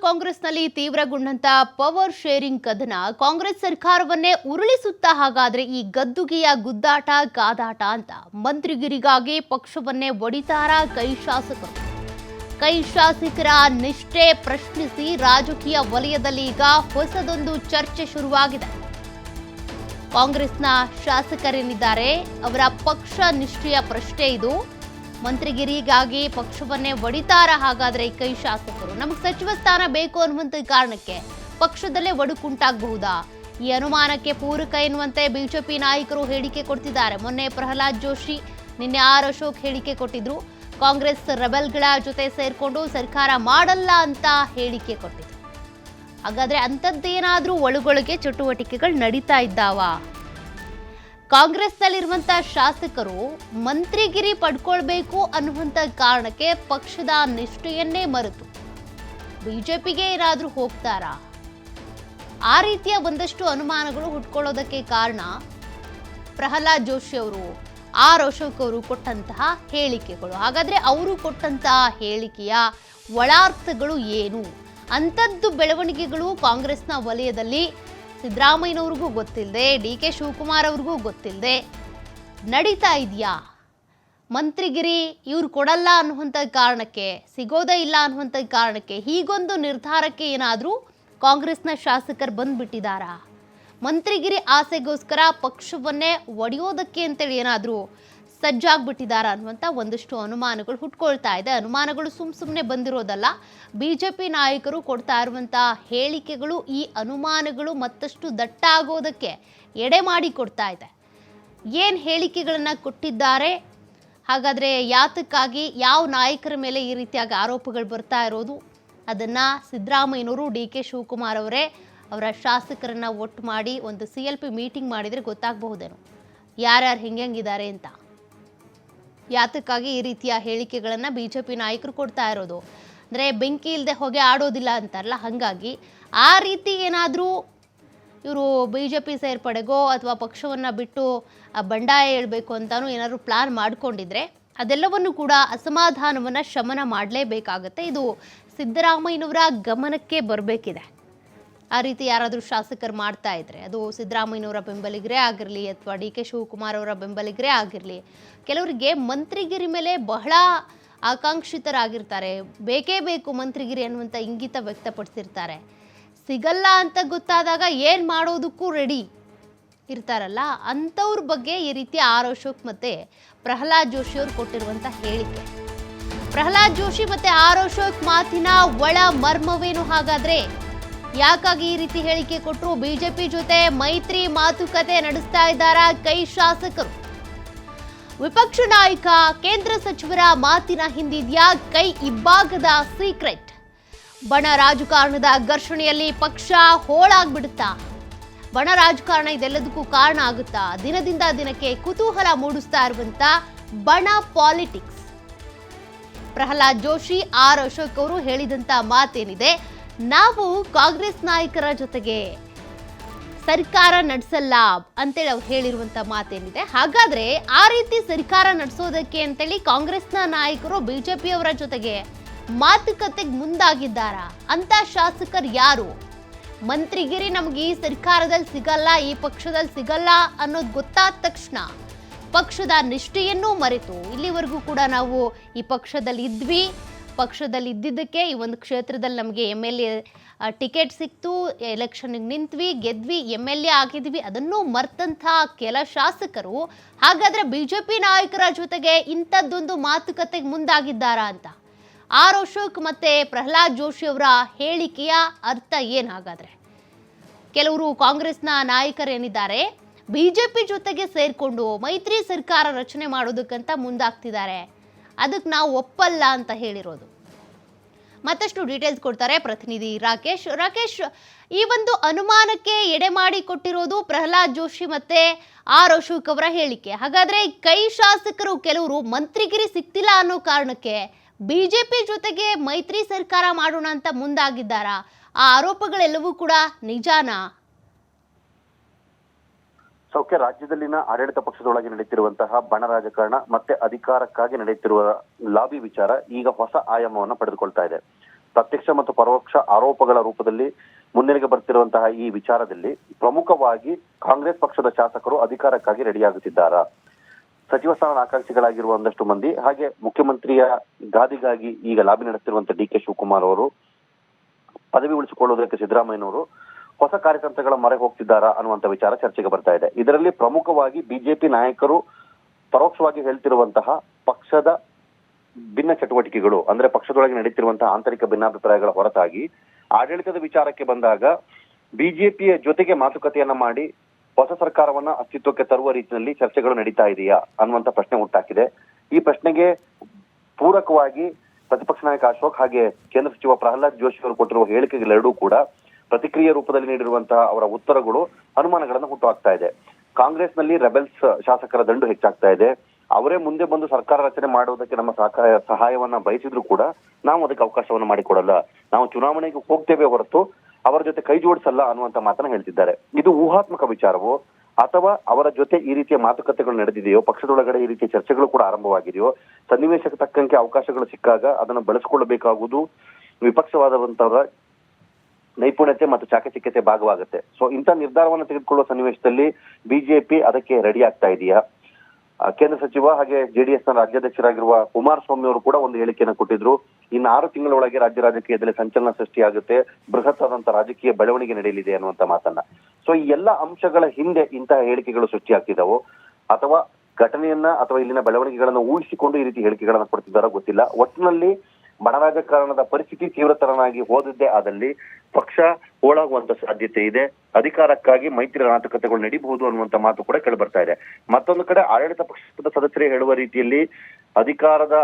ಕಾಂಗ್ರೆಸ್ನಲ್ಲಿ ತೀವ್ರಗೊಂಡಂತ power sharing ಕದನ ಕಾಂಗ್ರೆಸ್ ಸರ್ಕಾರವನ್ನೇ ಉರುಳಿಸುತ್ತಾ ಹಾಗಾದ್ರೆ ಈ ಗದ್ದುಗೆಯ ಗುದ್ದಾಟ ಕಾದಾಟ ಅಂತ ಮಂತ್ರಿಗಿರಿಗಾಗಿ ಪಕ್ಷವನ್ನೇ ಒಡಿತಾರ ಕೈ ಶಾಸಕರು. ಕೈ ಶಾಸಕರ ನಿಷ್ಠೆ ಪ್ರಶ್ನಿಸಿ ರಾಜಕೀಯ ವಲಯದಲ್ಲಿ ಈಗ ಹೊಸದೊಂದು ಚರ್ಚೆ ಶುರುವಾಗಿದೆ. ಕಾಂಗ್ರೆಸ್ನ ಶಾಸಕರೇನಿದ್ದಾರೆ? ಅವರ ಪಕ್ಷ ನಿಷ್ಠೆಯ ಪ್ರಶ್ನೆ ಇದು. ಮಂತ್ರಿಗಿರಿಗಾಗಿ ಪಕ್ಷವನ್ನೇ ಒಡಿತಾರ ಹಾಗಾದ್ರೆ ಈ ಕೈ ಶಾಸಕರು. ನಮಗೆ ಸಚಿವ ಸ್ಥಾನ ಬೇಕು ಅನ್ನುವಂತ ಕಾರಣಕ್ಕೆ ಪಕ್ಷದಲ್ಲೇ ಒಡುಕುಂಟಾಗಬಹುದಾ? ಈ ಅನುಮಾನಕ್ಕೆ ಪೂರಕ ಎನ್ನುವಂತೆ ಬಿಜೆಪಿ ನಾಯಕರು ಹೇಳಿಕೆ ಕೊಡ್ತಿದ್ದಾರೆ. ಮೊನ್ನೆ ಪ್ರಹ್ಲಾದ್ ಜೋಶಿ, ನಿನ್ನೆ ಆರ್ ಅಶೋಕ್ ಹೇಳಿಕೆ ಕೊಟ್ಟಿದ್ರು. ಕಾಂಗ್ರೆಸ್ ರೆಬೆಲ್ಗಳ ಜೊತೆ ಸೇರ್ಕೊಂಡು ಸರ್ಕಾರ ಮಾಡಲ್ಲ ಅಂತ ಹೇಳಿಕೆ ಕೊಟ್ಟಿದ್ರು. ಹಾಗಾದ್ರೆ ಅಂಥದ್ದೇನಾದ್ರೂ ಒಳಗೊಳಗೆ ಚಟುವಟಿಕೆಗಳು ನಡೀತಾ ಇದ್ದಾವಾ? ಕಾಂಗ್ರೆಸ್ನಲ್ಲಿರುವಂತ ಶಾಸಕರು ಮಂತ್ರಿಗಿರಿ ಪಡ್ಕೊಳ್ಬೇಕು ಅನ್ನುವಂಥ ಕಾರಣಕ್ಕೆ ಪಕ್ಷದ ನಿಷ್ಠೆಯನ್ನೇ ಮರೆತು. ಬಿಜೆಪಿಗೆ ಏನಾದರೂ ಹೋಗ್ತಾರಾ? ಆ ರೀತಿಯ ಒಂದಷ್ಟು ಅನುಮಾನಗಳು ಹುಟ್ಕೊಳ್ಳೋದಕ್ಕೆ ಕಾರಣ ಪ್ರಹ್ಲಾದ್ ಜೋಶಿ ಅವರು, ಆರ್ ಅಶೋಕ್ ಅವರು ಕೊಟ್ಟಂತಹ ಹೇಳಿಕೆಗಳು. ಹಾಗಾದ್ರೆ ಅವರು ಕೊಟ್ಟಂತಹ ಹೇಳಿಕೆಯ ಒಳಾರ್ಥಗಳು ಏನು? ಅಂಥದ್ದು ಬೆಳವಣಿಗೆಗಳು ಕಾಂಗ್ರೆಸ್ನ ವಲಯದಲ್ಲಿ ಸಿದ್ದರಾಮಯ್ಯನವ್ರಿಗೂ ಗೊತ್ತಿಲ್ಲದೆ ಡಿ ಕೆ ಶಿವಕುಮಾರ್ ಅವ್ರಿಗೂ ಗೊತ್ತಿಲ್ಲದೆ ನಡೀತಾ ಇದೆಯಾ? ಮಂತ್ರಿಗಿರಿ, ಇವ್ರು ಕೊಡಲ್ಲ ಅನ್ನುವಂಥ ಕಾರಣಕ್ಕೆ, ಸಿಗೋದೇ ಇಲ್ಲ ಅನ್ನುವಂಥ ಕಾರಣಕ್ಕೆ ಹೀಗೊಂದು ನಿರ್ಧಾರಕ್ಕೆ ಏನಾದರೂ ಕಾಂಗ್ರೆಸ್ನ ಶಾಸಕರು ಬಂದುಬಿಟ್ಟಿದ್ದಾರಾ? ಮಂತ್ರಿಗಿರಿ ಆಸೆಗೋಸ್ಕರ ಪಕ್ಷವನ್ನೇ ಒಡೆಯೋದಕ್ಕೆ ಅಂತೇಳಿ ಏನಾದರೂ ಸಜ್ಜಾಗ್ಬಿಟ್ಟಿದ್ದಾರಾ ಅನ್ನುವಂಥ ಒಂದಷ್ಟು ಅನುಮಾನಗಳು ಹುಟ್ಕೊಳ್ತಾ ಇದೆ. ಅನುಮಾನಗಳು ಸುಮ್ ಸುಮ್ಮನೆ ಬಂದಿರೋದಲ್ಲ. ಬಿ ಜೆ ಪಿ ನಾಯಕರು ಕೊಡ್ತಾ ಇರುವಂಥ ಹೇಳಿಕೆಗಳು, ಈ ಅನುಮಾನಗಳು ಮತ್ತಷ್ಟು ದಟ್ಟ ಆಗೋದಕ್ಕೆ ಎಡೆ ಮಾಡಿ ಕೊಡ್ತಾ ಇದೆ. ಏನು ಹೇಳಿಕೆಗಳನ್ನು ಕೊಟ್ಟಿದ್ದಾರೆ? ಹಾಗಾದರೆ ಯಾತಕ್ಕಾಗಿ, ಯಾವ ನಾಯಕರ ಮೇಲೆ ಈ ರೀತಿಯಾಗಿ ಆರೋಪಗಳು ಬರ್ತಾ ಇರೋದು? ಅದನ್ನು ಸಿದ್ದರಾಮಯ್ಯನವರು ಡಿ ಕೆ ಶಿವಕುಮಾರ್ ಅವರೇ ಅವರ ಶಾಸಕರನ್ನು ಒಟ್ಟು ಮಾಡಿ ಒಂದು ಸಿ ಎಲ್ ಪಿ ಮೀಟಿಂಗ್ ಮಾಡಿದರೆ ಗೊತ್ತಾಗಬಹುದೇನು? ಯಾರ್ಯಾರು ಹೆಂಗಿದ್ದಾರೆ ಅಂತ. ಯಾತಕ್ಕಾಗಿ ಈ ರೀತಿಯ ಹೇಳಿಕೆಗಳನ್ನು ಬಿ ಜೆ ಪಿ ನಾಯಕರು ಕೊಡ್ತಾ ಇರೋದು? ಅಂದರೆ ಬೆಂಕಿ ಇಲ್ಲದೆ ಹೊಗೆ ಆಡೋದಿಲ್ಲ ಅಂತಾರಲ್ಲ, ಹಾಗಾಗಿ ಆ ರೀತಿ ಏನಾದರೂ ಇವರು ಬಿ ಜೆ ಪಿ ಸೇರ್ಪಡೆಗೋ ಅಥವಾ ಪಕ್ಷವನ್ನು ಬಿಟ್ಟು ಬಂಡಾಯ ಹೇಳಬೇಕು ಅಂತಲೂ ಏನಾದರೂ ಪ್ಲಾನ್ ಮಾಡ್ಕೊಂಡಿದ್ರೆ ಅದೆಲ್ಲವನ್ನು ಕೂಡ ಅಸಮಾಧಾನವನ್ನು ಶಮನ ಮಾಡಲೇಬೇಕಾಗತ್ತೆ. ಇದು ಸಿದ್ದರಾಮಯ್ಯನವರ ಗಮನಕ್ಕೆ ಬರಬೇಕಿದೆ. ಆ ರೀತಿ ಯಾರಾದರೂ ಶಾಸಕರು ಮಾಡ್ತಾ ಇದ್ರೆ, ಅದು ಸಿದ್ದರಾಮಯ್ಯನವರ ಬೆಂಬಲಿಗರೇ ಆಗಿರಲಿ ಅಥವಾ ಡಿ ಕೆ ಶಿವಕುಮಾರ್ ಅವರ ಬೆಂಬಲಿಗರೇ ಆಗಿರಲಿ, ಕೆಲವರಿಗೆ ಮಂತ್ರಿಗಿರಿ ಮೇಲೆ ಬಹಳ ಆಕಾಂಕ್ಷಿತರಾಗಿರ್ತಾರೆ. ಬೇಕೇ ಬೇಕು ಮಂತ್ರಿಗಿರಿ ಅನ್ನುವಂಥ ಇಂಗಿತ ವ್ಯಕ್ತಪಡಿಸಿರ್ತಾರೆ. ಸಿಗಲ್ಲ ಅಂತ ಗೊತ್ತಾದಾಗ ಏನು ಮಾಡೋದಕ್ಕೂ ರೆಡಿ ಇರ್ತಾರಲ್ಲ, ಅಂಥವ್ರ ಬಗ್ಗೆ ಈ ರೀತಿ ಆರ್ ಅಶೋಕ್ ಮತ್ತೆ ಪ್ರಹ್ಲಾದ್ ಜೋಶಿ ಅವರು ಕೊಟ್ಟಿರುವಂಥ ಹೇಳಿಕೆ. ಪ್ರಹ್ಲಾದ್ ಜೋಶಿ ಮತ್ತೆ ಆರ್ ಅಶೋಕ್ ಮಾತಿನ ಒಳ ಮರ್ಮವೇನು ಹಾಗಾದ್ರೆ ಯಾಕಾಗಿ ಈ ರೀತಿ ಹೇಳಿಕೆ ಕೊಟ್ಟರು ಬಿಜೆಪಿ ಜೊತೆ ಮೈತ್ರಿ ಮಾತುಕತೆ ನಡೆಸ್ತಾ ಇದ್ದಾರಾ ಕೈ ಶಾಸಕರು? ವಿಪಕ್ಷ ನಾಯಕ, ಕೇಂದ್ರ ಸಚಿವರ ಮಾತಿನ ಹಿಂದಿದ್ಯಾ ಕೈ ಇಬ್ಬಾಗದ ಸೀಕ್ರೆಟ್ ಬಣ ರಾಜಕಾರಣದ ಘರ್ಷಣೆಯಲ್ಲಿ ಪಕ್ಷ ಹೋಳಾಗ್ಬಿಡುತ್ತಾ? ಬಣ ರಾಜಕಾರಣ ಇದೆಲ್ಲದಕ್ಕೂ ಕಾರಣ ಆಗುತ್ತಾ? ದಿನದಿಂದ ದಿನಕ್ಕೆ ಕುತೂಹಲ ಮೂಡಿಸ್ತಾ ಇರುವಂತ ಬಣ ಪಾಲಿಟಿಕ್ಸ್ ಪ್ರಹ್ಲಾದ್ ಜೋಶಿ, ಆರ್ ಅಶೋಕ್ ಅವರು ಹೇಳಿದಂತ ಮಾತೇನಿದೆ. ನಾವು ಕಾಂಗ್ರೆಸ್ ನಾಯಕರ ಜೊತೆಗೆ ಸರ್ಕಾರ ನಡೆಸಲ್ಲ ಅಂತೇಳಿ ಅವ್ರು ಹೇಳಿರುವಂತ ಮಾತೇನಿದೆ. ಹಾಗಾದ್ರೆ ಆ ರೀತಿ ಸರ್ಕಾರ ನಡೆಸೋದಕ್ಕೆ ಅಂತೇಳಿ ಕಾಂಗ್ರೆಸ್ನ ನಾಯಕರು ಬಿಜೆಪಿಯವರ ಜೊತೆಗೆ ಮಾತುಕತೆಗೆ ಮುಂದಾಗಿದ್ದಾರ? ಅಂತ ಶಾಸಕರು ಯಾರು? ಮಂತ್ರಿಗಿರಿ ನಮ್ಗೆ ಈ ಸರ್ಕಾರದಲ್ಲಿ ಸಿಗಲ್ಲ, ಈ ಪಕ್ಷದಲ್ಲಿ ಸಿಗಲ್ಲ ಅನ್ನೋದು ಗೊತ್ತಾದ ತಕ್ಷಣ ಪಕ್ಷದ ನಿಷ್ಠೆಯನ್ನೂ ಮರೆತು ಇಲ್ಲಿವರೆಗೂ ಕೂಡ ನಾವು ಈ ಪಕ್ಷದಲ್ಲಿ ಇದ್ವಿ. ಪಕ್ಷದಲ್ಲಿ ಇದ್ದಿದ್ದಕ್ಕೆ ಈ ಒಂದು ಕ್ಷೇತ್ರದಲ್ಲಿ ನಮಗೆ ಎಂ ಎಲ್ ಎ ಟಿಕೆಟ್ ಸಿಕ್ತು, ಎಲೆಕ್ಷನ್ಗೆ ನಿಂತ್ವಿ, ಗೆದ್ವಿ, ಎಂ ಎಲ್ ಎ ಆಗಿದ್ವಿ, ಅದನ್ನು ಮರ್ತಂಥ ಕೆಲ ಶಾಸಕರು ಹಾಗಾದ್ರೆ ಬಿ ಜೆ ಪಿ ನಾಯಕರ ಜೊತೆಗೆ ಇಂಥದ್ದೊಂದು ಮಾತುಕತೆಗೆ ಮುಂದಾಗಿದ್ದಾರಾ ಅಂತ. ಆರ್ ಅಶೋಕ್ ಮತ್ತೆ ಪ್ರಹ್ಲಾದ್ ಜೋಶಿ ಅವರ ಹೇಳಿಕೆಯ ಅರ್ಥ ಏನು ಹಾಗಾದ್ರೆ? ಕೆಲವರು ಕಾಂಗ್ರೆಸ್ನ ನಾಯಕರೇನಿದ್ದಾರೆ, ಬಿಜೆಪಿ ಜೊತೆಗೆ ಸೇರಿಕೊಂಡು ಮೈತ್ರಿ ಸರ್ಕಾರ ರಚನೆ ಮಾಡೋದಕ್ಕಂತ ಮುಂದಾಗ್ತಿದ್ದಾರೆ. ಅದಕ್ಕೆ ನಾವು ಒಪ್ಪಲ್ಲ ಅಂತ ಹೇಳಿರೋದು. ಮತ್ತಷ್ಟು ಡೀಟೇಲ್ಸ್ ಕೊಡ್ತಾರೆ ಪ್ರತಿನಿಧಿ ರಾಕೇಶ್. ರಾಕೇಶ್, ಈ ಒಂದು ಅನುಮಾನಕ್ಕೆ ಎಡೆ ಮಾಡಿ ಕೊಟ್ಟಿರೋದು ಪ್ರಹ್ಲಾದ್ ಜೋಶಿ ಮತ್ತೆ ಆರ್ ಅಶೋಕ್ ಅವರ ಹೇಳಿಕೆ. ಹಾಗಾದ್ರೆ ಕೈ ಶಾಸಕರು ಕೆಲವರು ಮಂತ್ರಿಗಿರಿ ಸಿಕ್ತಿಲ್ಲ ಅನ್ನೋ ಕಾರಣಕ್ಕೆ ಬಿಜೆಪಿ ಜೊತೆಗೆ ಮೈತ್ರಿ ಸರ್ಕಾರ ಮಾಡೋಣ ಅಂತ ಮುಂದಾಗಿದ್ದಾರಾ? ಆ ಆರೋಪಗಳೆಲ್ಲವೂ ಕೂಡ ನಿಜಾನಾ? ಸೌಖ್ಯ ರಾಜ್ಯದಲ್ಲಿನ ಆಡಳಿತ ಪಕ್ಷದೊಳಗೆ ನಡೆಯುತ್ತಿರುವಂತಹ ಬಣ ರಾಜಕಾರಣ ಮತ್ತೆ ಅಧಿಕಾರಕ್ಕಾಗಿ ನಡೆಯುತ್ತಿರುವ ಲಾಬಿ ವಿಚಾರ ಈಗ ಹೊಸ ಆಯಾಮವನ್ನು ಪಡೆದುಕೊಳ್ತಾ ಇದೆ. ಪ್ರತ್ಯಕ್ಷ ಮತ್ತು ಪರೋಕ್ಷ ಆರೋಪಗಳ ರೂಪದಲ್ಲಿ ಮುನ್ನೆಲೆಗೆ ಬರ್ತಿರುವಂತಹ ಈ ವಿಚಾರದಲ್ಲಿ ಪ್ರಮುಖವಾಗಿ ಕಾಂಗ್ರೆಸ್ ಪಕ್ಷದ ಶಾಸಕರು ಅಧಿಕಾರಕ್ಕಾಗಿ ರೆಡಿಯಾಗುತ್ತಿದ್ದಾರಾ? ಸಚಿವ ಸ್ಥಾನ ಆಕಾಂಕ್ಷಿಗಳಾಗಿರುವ ಒಂದಷ್ಟು ಮಂದಿ ಹಾಗೆ ಮುಖ್ಯಮಂತ್ರಿಯ ಗಾದಿಗಾಗಿ ಈಗ ಲಾಬಿ ನಡೆಸಿರುವಂತಹ ಡಿ ಕೆ ಶಿವಕುಮಾರ್ ಅವರು ಪದವಿ ಉಳಿಸಿಕೊಳ್ಳುವುದಕ್ಕೆ ಸಿದ್ದರಾಮಯ್ಯನವರು ಹೊಸ ಕಾರ್ಯತಂತ್ರಗಳ ಮೊರೆ ಹೋಗ್ತಿದ್ದಾರಾ ಅನ್ನುವಂತ ವಿಚಾರ ಚರ್ಚೆಗೆ ಬರ್ತಾ ಇದೆ. ಇದರಲ್ಲಿ ಪ್ರಮುಖವಾಗಿ ಬಿಜೆಪಿ ನಾಯಕರು ಪರೋಕ್ಷವಾಗಿ ಹೇಳ್ತಿರುವಂತಹ ಪಕ್ಷದ ಭಿನ್ನ ಚಟುವಟಿಕೆಗಳು, ಅಂದ್ರೆ ಪಕ್ಷದೊಳಗೆ ನಡೀತಿರುವಂತಹ ಆಂತರಿಕ ಭಿನ್ನಾಭಿಪ್ರಾಯಗಳ ಹೊರತಾಗಿ ಆಡಳಿತದ ವಿಚಾರಕ್ಕೆ ಬಂದಾಗ ಬಿಜೆಪಿಯ ಜೊತೆಗೆ ಮಾತುಕತೆಯನ್ನ ಮಾಡಿ ಹೊಸ ಸರ್ಕಾರವನ್ನ ಅಸ್ತಿತ್ವಕ್ಕೆ ತರುವ ರೀತಿಯಲ್ಲಿ ಚರ್ಚೆಗಳು ನಡೀತಾ ಇದೆಯಾ ಅನ್ನುವಂತ ಪ್ರಶ್ನೆ ಉಂಟಾಗಿದೆ ಈ ಪ್ರಶ್ನೆಗೆ ಪೂರಕವಾಗಿ ಪ್ರತಿಪಕ್ಷ ನಾಯಕ ಅಶೋಕ್ ಹಾಗೆ ಕೇಂದ್ರ ಸಚಿವ ಪ್ರಹ್ಲಾದ್ ಜೋಶಿ ಅವರು ಕೊಟ್ಟಿರುವ ಹೇಳಿಕೆಗಳೆರಡೂ ಕೂಡ ಪ್ರತಿಕ್ರಿಯೆ ರೂಪದಲ್ಲಿ ನೀಡಿರುವಂತಹ ಅವರ ಉತ್ತರಗಳು ಅನುಮಾನಗಳನ್ನು ಹುಟ್ಟುಹಾಕ್ತಾ ಇದೆ. ಕಾಂಗ್ರೆಸ್ನಲ್ಲಿ ರೆಬೆಲ್ಸ್ ಶಾಸಕರ ದಂಡು ಹೆಚ್ಚಾಗ್ತಾ ಇದೆ. ಅವರೇ ಮುಂದೆ ಬಂದು ಸರ್ಕಾರ ರಚನೆ ಮಾಡುವುದಕ್ಕೆ ನಮ್ಮ ಸಹಕಾರ, ಸಹಾಯವನ್ನ ಬಯಸಿದ್ರು ಕೂಡ ನಾವು ಅದಕ್ಕೆ ಅವಕಾಶವನ್ನು ಮಾಡಿಕೊಡಲ್ಲ. ನಾವು ಚುನಾವಣೆಗೆ ಹೋಗ್ತೇವೆ ಹೊರತು ಅವರ ಜೊತೆ ಕೈ ಜೋಡಿಸಲ್ಲ ಅನ್ನುವಂತ ಮಾತನ್ನ ಹೇಳ್ತಿದ್ದಾರೆ. ಇದು ಊಹಾತ್ಮಕ ವಿಚಾರವೋ ಅಥವಾ ಅವರ ಜೊತೆ ಈ ರೀತಿಯ ಮಾತುಕತೆಗಳು ನಡೆದಿದೆಯೋ, ಪಕ್ಷದೊಳಗಡೆ ಈ ರೀತಿಯ ಚರ್ಚೆಗಳು ಕೂಡ ಆರಂಭವಾಗಿದೆಯೋ, ಸನ್ನಿವೇಶಕ್ಕೆ ತಕ್ಕಂತೆ ಅವಕಾಶಗಳು ಸಿಕ್ಕಾಗ ಅದನ್ನು ಬಳಸಿಕೊಳ್ಳಬೇಕಾಗುವುದು ವಿಪಕ್ಷವಾದವಂತವರ ನೈಪುಣ್ಯತೆ ಮತ್ತು ಚಾಕಚಕ್ಯತೆ ಭಾಗವಾಗುತ್ತೆ. ಸೊ ಇಂಥ ನಿರ್ಧಾರವನ್ನು ತೆಗೆದುಕೊಳ್ಳುವ ಸನ್ನಿವೇಶದಲ್ಲಿ ಬಿಜೆಪಿ ಅದಕ್ಕೆ ರೆಡಿ ಆಗ್ತಾ ಇದೆಯಾ? ಕೇಂದ್ರ ಸಚಿವ ಹಾಗೆ ಜೆಡಿಎಸ್ನ ನ ರಾಜ್ಯಾಧ್ಯಕ್ಷರಾಗಿರುವ ಕುಮಾರಸ್ವಾಮಿ ಅವರು ಕೂಡ ಒಂದು ಹೇಳಿಕೆಯನ್ನು ಕೊಟ್ಟಿದ್ರು. ಇನ್ನು ಆರು ತಿಂಗಳ ಒಳಗೆ ರಾಜ್ಯ ರಾಜಕೀಯದಲ್ಲಿ ಸಂಚಲನ ಸೃಷ್ಟಿಯಾಗುತ್ತೆ. ಬೃಹತ್ ಆದಂತಹ ರಾಜಕೀಯ ಬೆಳವಣಿಗೆ ನಡೆಯಲಿದೆ ಅನ್ನುವಂತ ಮಾತನ್ನ. ಸೊ ಈ ಎಲ್ಲ ಅಂಶಗಳ ಹಿಂದೆ ಇಂತಹ ಹೇಳಿಕೆಗಳು ಸೃಷ್ಟಿಯಾಗ್ತಿದ್ದಾವೋ. ಅಥವಾ ಘಟನೆಯನ್ನ ಅಥವಾ ಇಲ್ಲಿನ ಬೆಳವಣಿಗೆಗಳನ್ನು ಊಹಿಸಿಕೊಂಡು ಈ ರೀತಿ ಹೇಳಿಕೆಗಳನ್ನು ಕೊಡ್ತಿದ್ದಾರೋ ಗೊತ್ತಿಲ್ಲ. ಒಟ್ಟಿನಲ್ಲಿ ಬಣ ರಾಜಕಾರಣದ ಪರಿಸ್ಥಿತಿ ತೀವ್ರತರನಾಗಿ ಹೋದದ್ದೇ ಆದಲ್ಲಿ ಪಕ್ಷ ಹೋಳಾಗುವಂತ ಸಾಧ್ಯತೆ ಇದೆ. ಅಧಿಕಾರಕ್ಕಾಗಿ ಮೈತ್ರಿ ನಾಟಕತೆಗಳು ನಡೀಬಹುದು ಅನ್ನುವಂತ ಮಾತು ಕೂಡ ಕೇಳಿಬರ್ತಾ ಇದೆ. ಮತ್ತೊಂದು ಕಡೆ ಆಡಳಿತ ಪಕ್ಷದ ಸದಸ್ಯರೇ ಹೇಳುವ ರೀತಿಯಲ್ಲಿ ಅಧಿಕಾರದ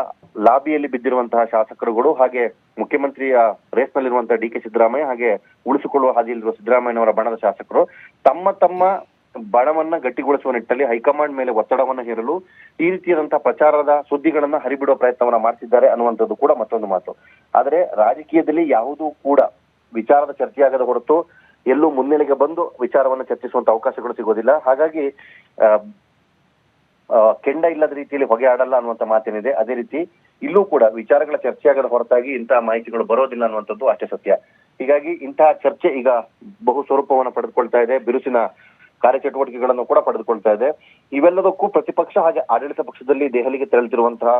ಲಾಬಿಯಲ್ಲಿ ಬಿದ್ದಿರುವಂತಹ ಶಾಸಕರುಗಳು ಹಾಗೆ ಮುಖ್ಯಮಂತ್ರಿಯ ರೇಸ್ನಲ್ಲಿರುವಂತಹ ಡಿ ಕೆ ಸಿದ್ದರಾಮಯ್ಯ ಹಾಗೆ ಉಳಿಸಿಕೊಳ್ಳುವ ಹಾದಿಯಲ್ಲಿರುವ ಸಿದ್ದರಾಮಯ್ಯನವರ ಬಣದ ಶಾಸಕರು ತಮ್ಮ ತಮ್ಮ ಬಣವನ್ನ ಗಟ್ಟಿಗೊಳಿಸುವ ನಿಟ್ಟಲ್ಲಿ ಹೈಕಮಾಂಡ್ ಮೇಲೆ ಒತ್ತಡವನ್ನ ಹೇರಲು ಈ ರೀತಿಯಾದಂತಹ ಪ್ರಚಾರದ ಸುದ್ದಿಗಳನ್ನ ಹರಿಬಿಡುವ ಪ್ರಯತ್ನವನ್ನ ಮಾಡ್ತಿದ್ದಾರೆ ಅನ್ನುವಂಥದ್ದು ಕೂಡ ಮತ್ತೊಂದು ಮಾತು. ಆದರೆ ರಾಜಕೀಯದಲ್ಲಿ ಯಾವುದೂ ಕೂಡ ವಿಚಾರದ ಚರ್ಚೆಯಾಗದ ಹೊರತು ಎಲ್ಲೂ ಮುನ್ನೆಲೆಗೆ ಬಂದು ವಿಚಾರವನ್ನ ಚರ್ಚಿಸುವಂತ ಅವಕಾಶಗಳು ಸಿಗೋದಿಲ್ಲ. ಹಾಗಾಗಿ ಕೆಂಡ ಇಲ್ಲದ ರೀತಿಯಲ್ಲಿ ಹೊಗೆ ಆಡಲ್ಲ ಅನ್ನುವಂತ ಮಾತೇನಿದೆ. ಅದೇ ರೀತಿ ಇಲ್ಲೂ ಕೂಡ ವಿಚಾರಗಳ ಚರ್ಚೆಯಾಗದ ಹೊರತಾಗಿ ಇಂತಹ ಮಾಹಿತಿಗಳು ಬರೋದಿಲ್ಲ ಅನ್ನುವಂಥದ್ದು ಅಷ್ಟೇ ಸತ್ಯ. ಹೀಗಾಗಿ ಇಂತಹ ಚರ್ಚೆ ಈಗ ಬಹು ಸ್ವರೂಪವನ್ನು ಪಡೆದುಕೊಳ್ತಾ ಇದೆ. ಬಿರುಸಿನ ಕಾರ್ಯಚಟುವಟಿಕೆಗಳನ್ನು ಕೂಡ ಪಡೆದುಕೊಳ್ತಾ ಇದೆ. ಇವೆಲ್ಲದಕ್ಕೂ ಪ್ರತಿಪಕ್ಷ ಹಾಗೆ ಆಡಳಿತ ಪಕ್ಷದಲ್ಲಿ ದೆಹಲಿಗೆ ತೆರಳುತ್ತಿರುವಂತಹ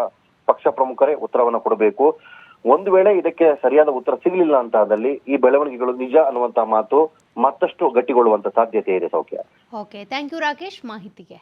ಪಕ್ಷ ಪ್ರಮುಖರೇ ಉತ್ತರವನ್ನು ಕೊಡಬೇಕು. ಒಂದು ವೇಳೆ ಇದಕ್ಕೆ ಸರಿಯಾದ ಉತ್ತರ ಸಿಗಲಿಲ್ಲ ಅಂತ ಆದಲ್ಲಿ ಈ ಬೆಳವಣಿಗೆಗಳು ನಿಜ ಅನ್ನುವಂತಹ ಮಾತು ಮತ್ತಷ್ಟು ಗಟ್ಟಿಗೊಳ್ಳುವಂತ ಸಾಧ್ಯತೆ ಇದೆ ಸೌಖ್ಯ. ಓಕೆ ಥ್ಯಾಂಕ್ ಯು ರಾಕೇಶ್ ಮಾಹಿತಿಗೆ.